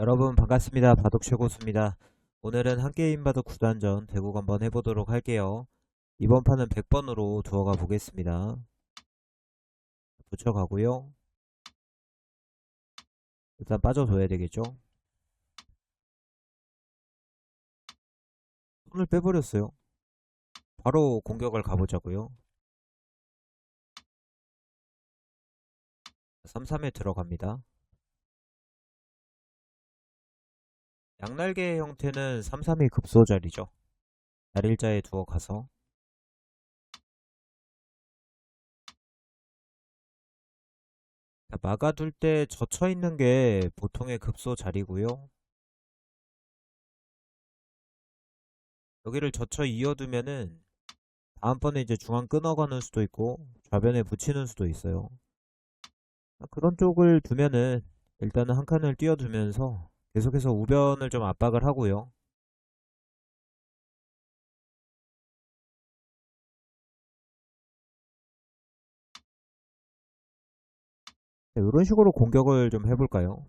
여러분 반갑습니다. 바둑 최고수입니다. 오늘은 한게임 바둑 9단전 대국 한번 해보도록 할게요. 이번 판은 100번으로 두어가 보겠습니다. 붙여가고요. 일단 빠져줘야 되겠죠. 손을 빼버렸어요. 바로 공격을 가보자고요. 3-3에 들어갑니다. 양날개 형태는 3-3이 급소자리죠. 날일자에 두어 가서 자, 막아둘 때 젖혀 있는 게 보통의 급소 자리고요. 여기를 젖혀 이어두면은 다음번에 이제 중앙 끊어가는 수도 있고 좌변에 붙이는 수도 있어요. 아, 그런 쪽을 두면은 일단은 한 칸을 띄워두면서 계속해서 우변을 좀 압박을 하고요. 네, 이런 식으로 공격을 좀 해볼까요?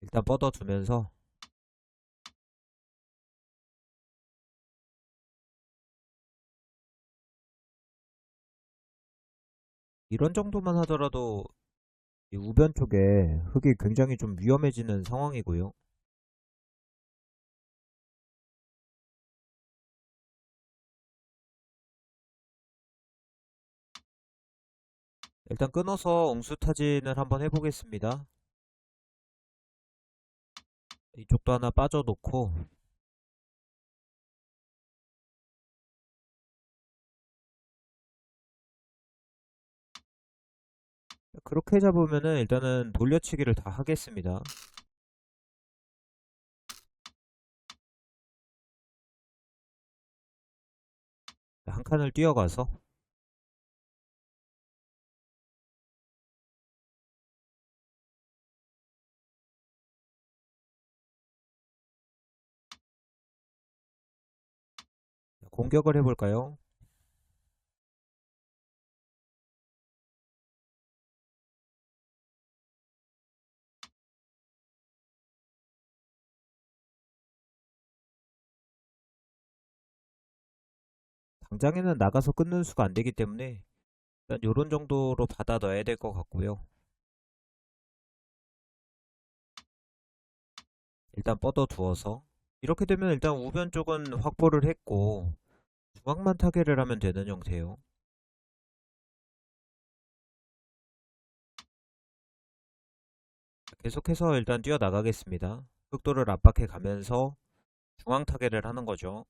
일단 뻗어두면서 이런 정도만 하더라도 이 우변 쪽에 흙이 굉장히 좀 위험해지는 상황이고요. 일단 끊어서 옹수타진을 한번 해보겠습니다. 이쪽도 하나 빠져놓고 그렇게 잡으면은 일단은 돌려치기를 다 하겠습니다. 한 칸을 뛰어가서 공격을 해볼까요? 당장에는 나가서 끊는 수가 안 되기 때문에 일단 요런 정도로 받아 넣어야 될 것 같고요. 일단 뻗어 두어서 이렇게 되면 일단 우변 쪽은 확보를 했고 중앙만 타개를 하면 되는 형태예요. 계속해서 일단 뛰어나가겠습니다. 흑도를 압박해 가면서 중앙 타개를 하는 거죠.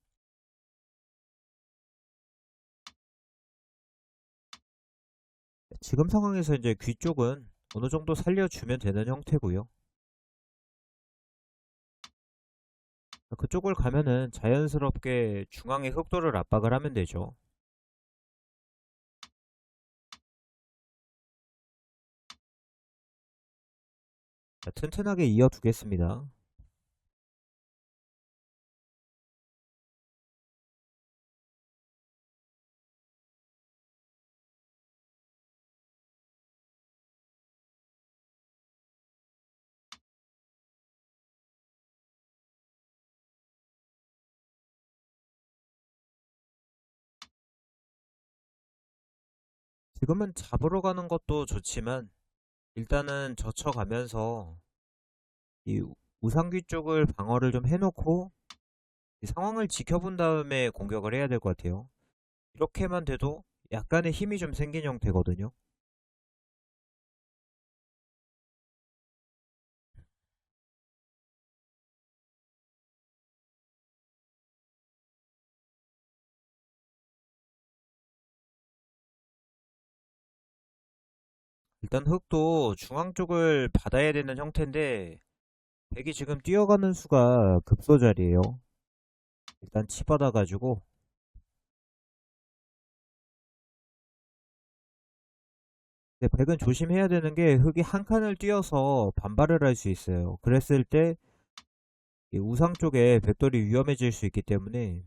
지금 상황에서 이제 귀 쪽은 어느 정도 살려주면 되는 형태고요. 그쪽을 가면은 자연스럽게 중앙의 흑도를 압박을 하면 되죠. 자, 튼튼하게 이어두겠습니다. 지금은 잡으러 가는 것도 좋지만 일단은 젖혀가면서 이 우상귀 쪽을 방어를 좀 해놓고 상황을 지켜본 다음에 공격을 해야 될 것 같아요. 이렇게만 돼도 약간의 힘이 좀 생긴 형태거든요. 일단 흙도 중앙 쪽을 받아야 되는 형태인데 백이 지금 뛰어가는 수가 급소자리에요. 일단 치받아가지고 근데 백은 조심해야 되는 게 흙이 한 칸을 뛰어서 반발을 할 수 있어요. 그랬을 때 우상 쪽에 백돌이 위험해질 수 있기 때문에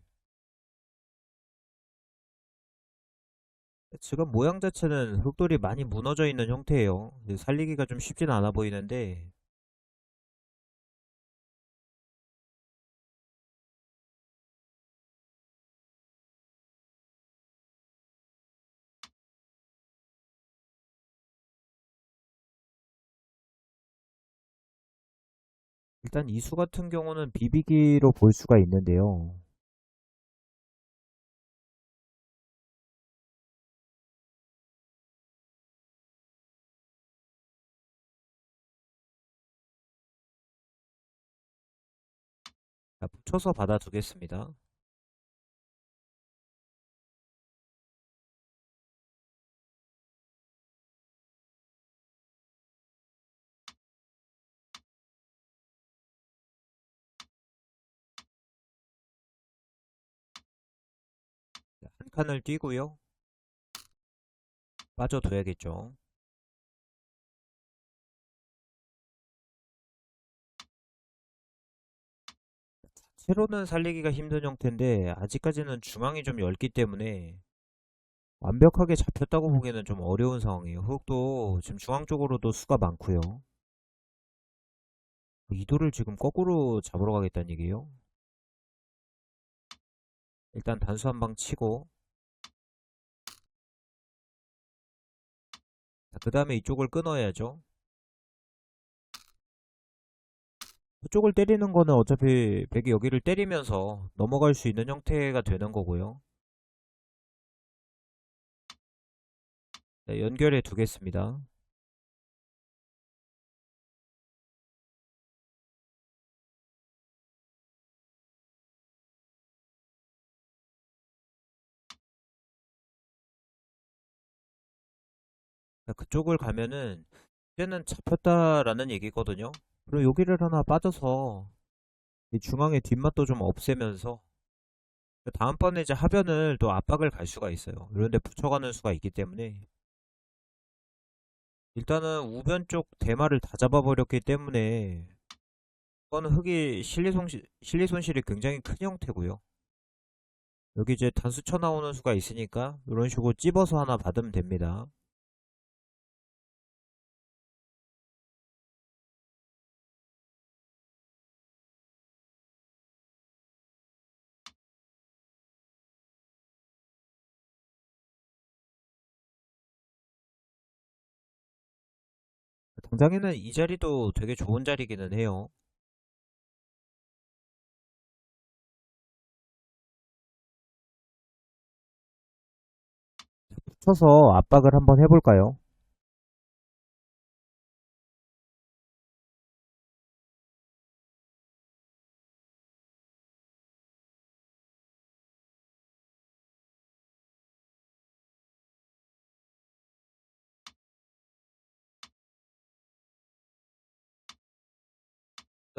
지금 모양 자체는 흙돌이 많이 무너져 있는 형태예요. 살리기가 좀 쉽진 않아 보이는데 일단 이수 같은 경우는 비비기로 볼 수가 있는데요. 자, 붙여서 받아두겠습니다. 자, 한 칸을 띄고요. 빠져둬야겠죠. 자체로는 살리기가 힘든 형태인데 아직까지는 중앙이 좀 얇기 때문에 완벽하게 잡혔다고 보기에는 좀 어려운 상황이에요. 흙도 지금 중앙 쪽으로도 수가 많고요. 이도를 지금 거꾸로 잡으러 가겠다는 얘기예요. 일단 단수 한 방 치고 그 다음에 이쪽을 끊어야죠. 그쪽을 때리는 거는 어차피 백이 여기를 때리면서 넘어갈 수 있는 형태가 되는 거고요. 네, 연결해 두겠습니다. 자, 그쪽을 가면은 이제는 잡혔다라는 얘기거든요. 그리고 여기를 하나 빠져서 이 중앙의 뒷맛도 좀 없애면서 다음번에 이제 하변을 또 압박을 갈 수가 있어요. 이런데 붙여가는 수가 있기 때문에 일단은 우변 쪽 대마를 다 잡아버렸기 때문에 이거는 흙이 실리 손실, 실리 손실이 굉장히 큰 형태고요. 여기 이제 단수 쳐 나오는 수가 있으니까 이런 식으로 찝어서 하나 받으면 됩니다. 당장에는 이 자리도 되게 좋은 자리기는 해요. 붙여서 압박을 한번 해볼까요?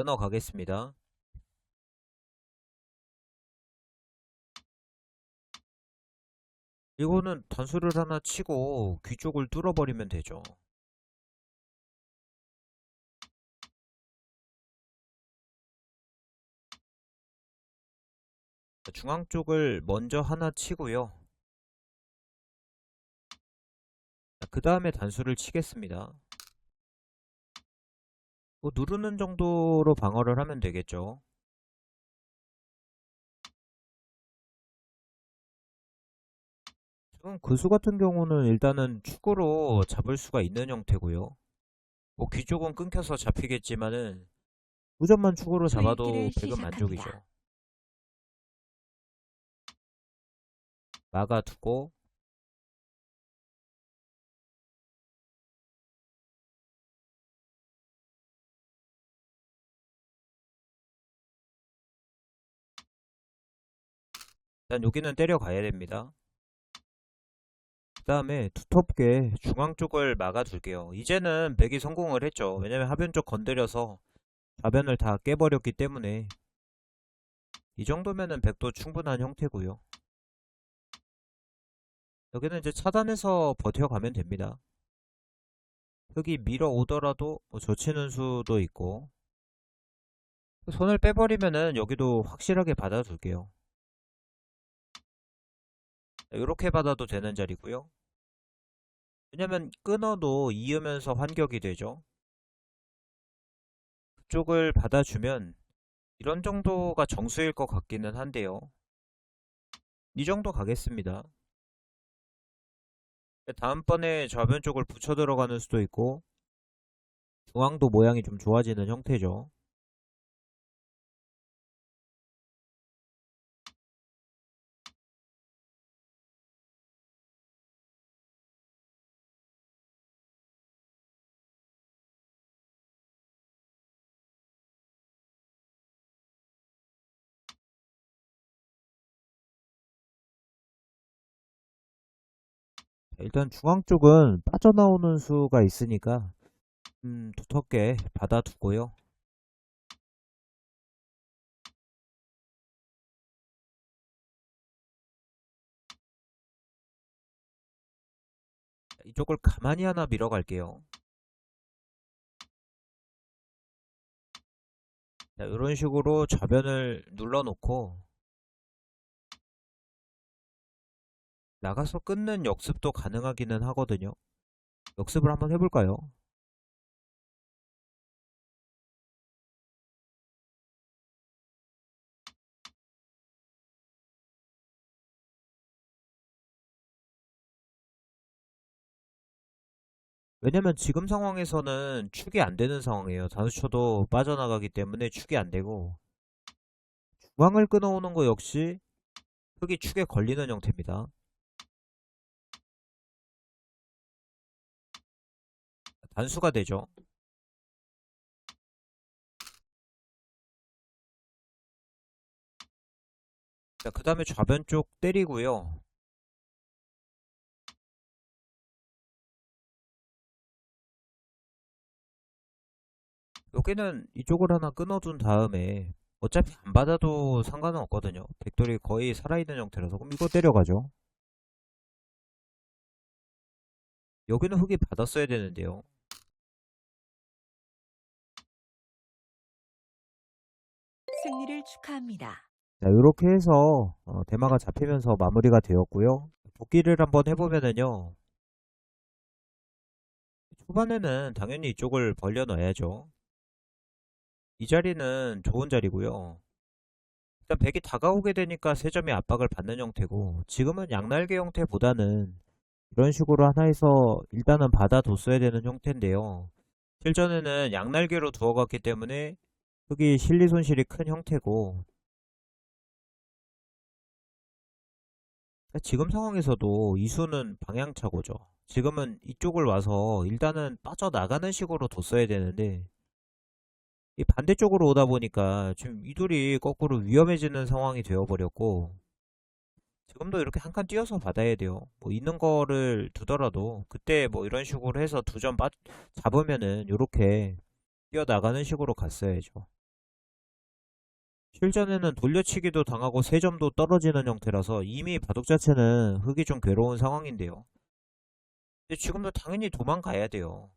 끊어 가겠습니다. 이거는 단수를 하나 치고 귀 쪽을 뚫어버리면 되죠. 중앙 쪽을 먼저 하나 치고요. 그 다음에 단수를 치겠습니다. 뭐 누르는 정도로 방어를 하면 되겠죠. 지금 그 수 같은 경우는 일단은 축으로 잡을 수가 있는 형태고요. 뭐 귀쪽은 끊겨서 잡히겠지만은 무점만 축으로 잡아도 수익기를 백은. 만족이죠. 막아두고 일단 여기는 때려가야 됩니다. 그 다음에 두텁게 중앙 쪽을 막아둘게요. 이제는 백이 성공을 했죠. 왜냐면 하변 쪽 건드려서 좌변을 다 깨버렸기 때문에 이 정도면은 백도 충분한 형태고요. 여기는 이제 차단해서 버텨가면 됩니다. 흙이 밀어 오더라도 뭐 젖히는 수도 있고 손을 빼버리면은 여기도 확실하게 받아둘게요. 이렇게 받아도 되는 자리고요. 왜냐면 끊어도 이으면서 환격이 되죠. 그쪽을 받아주면 이런 정도가 정수일 것 같기는 한데요. 이 정도 가겠습니다. 다음번에 좌변 쪽을 붙여 들어가는 수도 있고 중앙도 모양이 좀 좋아지는 형태죠. 일단 중앙 쪽은 빠져나오는 수가 있으니까 음, 두텁게 받아두고요. 이쪽을 가만히 하나 밀어갈게요. 자, 이런 식으로 좌변을 눌러놓고 나가서 끊는 역습도 가능하기는 하거든요. 역습을 한번 해볼까요? 왜냐면 지금 상황에서는 축이 안 되는 상황이에요. 단수초도 빠져나가기 때문에 축이 안 되고 중앙을 끊어오는 거 역시 흙이 축에 걸리는 형태입니다. 단수가 되죠. 자, 그 다음에 좌변 쪽 때리고요. 여기는 이쪽을 하나 끊어둔 다음에 어차피 안 받아도 상관은 없거든요. 백돌이 거의 살아있는 형태라서 그럼 이거 때려가죠. 여기는 흙이 받았어야 되는데요. 승리를 축하합니다. 자, 이렇게 해서 어, 대마가 잡히면서 마무리가 되었고요. 복귀를 한번 해보면은요. 초반에는 당연히 이쪽을 벌려놔야죠. 이 자리는 좋은 자리고요. 일단 백이 다가오게 되니까 세 점이 압박을 받는 형태고 지금은 양날개 형태보다는 이런 식으로 하나에서 일단은 받아뒀어야 되는 형태인데요. 실전에는 양날개로 두어갔기 때문에 흙이 실리 손실이 큰 형태고 지금 상황에서도 이수는 방향차고죠. 지금은 이쪽을 와서 일단은 빠져나가는 식으로 뒀어야 되는데 이 반대쪽으로 오다 보니까 지금 이 돌이 거꾸로 위험해지는 상황이 되어버렸고 지금도 이렇게 한 칸 뛰어서 받아야 돼요. 뭐 있는 거를 두더라도 그때 뭐 이런 식으로 해서 두 점 잡으면은 이렇게 뛰어나가는 식으로 갔어야죠. 실전에는 돌려치기도 당하고 세 점도 떨어지는 형태라서 이미 바둑 자체는 흙이 좀 괴로운 상황인데요. 근데 지금도 당연히 도망가야 돼요.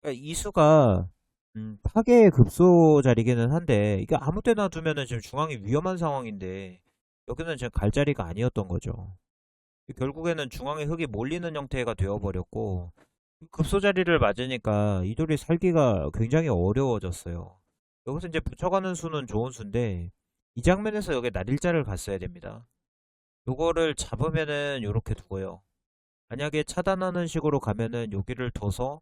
그러니까 이 수가 음, 파괴의 급소 자리기는 한데 이게 아무 때나 두면은 지금 중앙이 위험한 상황인데 여기는 지금 갈 자리가 아니었던 거죠. 결국에는 중앙에 흙이 몰리는 형태가 되어버렸고 급소 자리를 맞으니까 이돌이 살기가 굉장히 어려워졌어요. 여기서 이제 붙여가는 수는 좋은 수인데 이 장면에서 여기 날일자를 갔어야 됩니다. 요거를 잡으면은 이렇게 두고요. 만약에 차단하는 식으로 가면은 여기를 둬서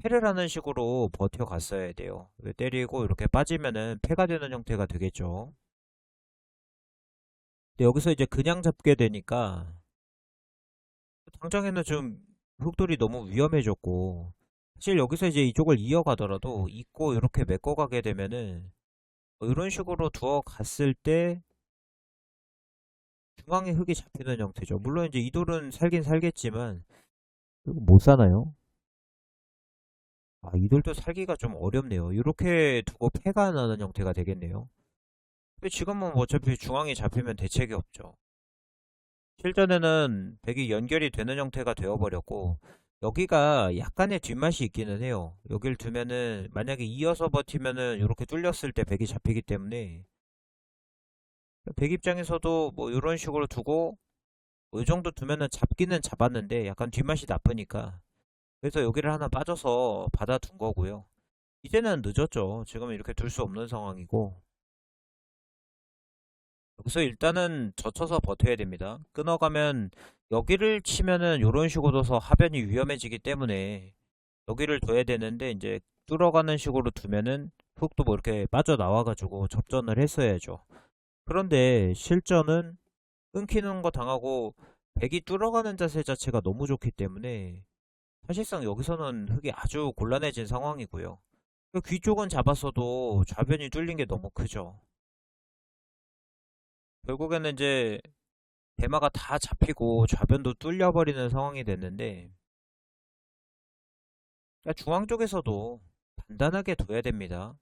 패를 하는 식으로 버텨갔어야 돼요. 때리고 이렇게 빠지면은 패가 되는 형태가 되겠죠. 근데 여기서 이제 그냥 잡게 되니까 당장에는 좀 흑돌이 너무 위험해졌고 사실 여기서 이제 이쪽을 이어가더라도 있고 이렇게 메꿔가게 되면은 뭐 이런 식으로 두어 갔을 때 중앙에 흙이 잡히는 형태죠. 물론 이제 이 돌은 살긴 살겠지만 못 사나요? 아, 이 돌도 살기가 좀 어렵네요. 이렇게 두고 패가 나는 형태가 되겠네요. 근데 지금은 뭐 어차피 중앙에 잡히면 대책이 없죠. 실전에는 백이 연결이 되는 형태가 되어버렸고 여기가 약간의 뒷맛이 있기는 해요. 여길 두면은 만약에 이어서 버티면은 이렇게 뚫렸을 때 백이 잡히기 때문에 백 입장에서도 뭐 이런 식으로 두고 뭐이 정도 두면은 잡기는 잡았는데 약간 뒷맛이 나쁘니까 그래서 여기를 하나 빠져서 받아둔 거고요. 이제는 늦었죠. 지금 이렇게 둘 수 없는 상황이고. 여기서 일단은 젖혀서 버텨야 됩니다. 끊어가면 여기를 치면은 이런 식으로 둬서 하변이 위험해지기 때문에 여기를 둬야 되는데 이제 뚫어가는 식으로 두면은 훅도 뭐 이렇게 빠져나와가지고 접전을 했어야죠. 그런데 실전은 끊기는 거 당하고 백이 뚫어가는 자세 자체가 너무 좋기 때문에 사실상 여기서는 흙이 아주 곤란해진 상황이고요. 그귀 쪽은 잡았어도 좌변이 뚫린 게 너무 크죠. 결국에는 이제 대마가 다 잡히고 좌변도 뚫려버리는 상황이 됐는데 그러니까 중앙 쪽에서도 단단하게 둬야 됩니다.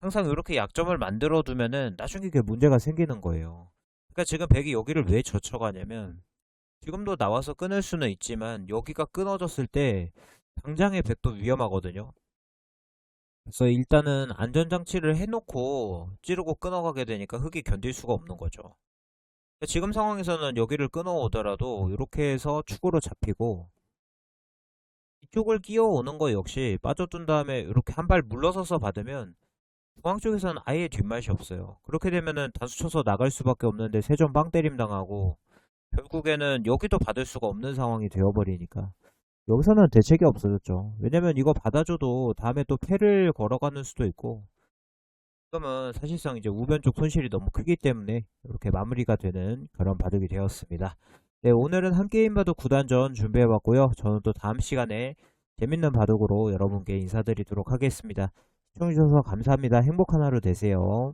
항상 이렇게 약점을 만들어 두면은 나중에 그게 문제가 생기는 거예요. 그러니까 지금 백이 여기를 왜 젖혀가냐면 지금도 나와서 끊을 수는 있지만 여기가 끊어졌을 때 당장의 백도 위험하거든요. 그래서 일단은 안전장치를 해놓고 찌르고 끊어가게 되니까 흙이 견딜 수가 없는 거죠. 지금 상황에서는 여기를 끊어오더라도 이렇게 해서 축으로 잡히고 이쪽을 끼워오는 거 역시 빠져둔 다음에 이렇게 한 발 물러서서 받으면 중앙 쪽에서는 아예 뒷맛이 없어요. 그렇게 되면은 단수 쳐서 나갈 수밖에 없는데 세점 빵 때림 당하고 결국에는 여기도 받을 수가 없는 상황이 되어버리니까 여기서는 대책이 없어졌죠. 왜냐면 이거 받아줘도 다음에 또 패를 걸어가는 수도 있고 지금은 사실상 이제 우변 쪽 손실이 너무 크기 때문에 이렇게 마무리가 되는 그런 바둑이 되었습니다. 네, 오늘은 한 게임 바둑 9단전 준비해봤고요. 저는 또 다음 시간에 재밌는 바둑으로 여러분께 인사드리도록 하겠습니다. 시청해주셔서 감사합니다. 행복한 하루 되세요.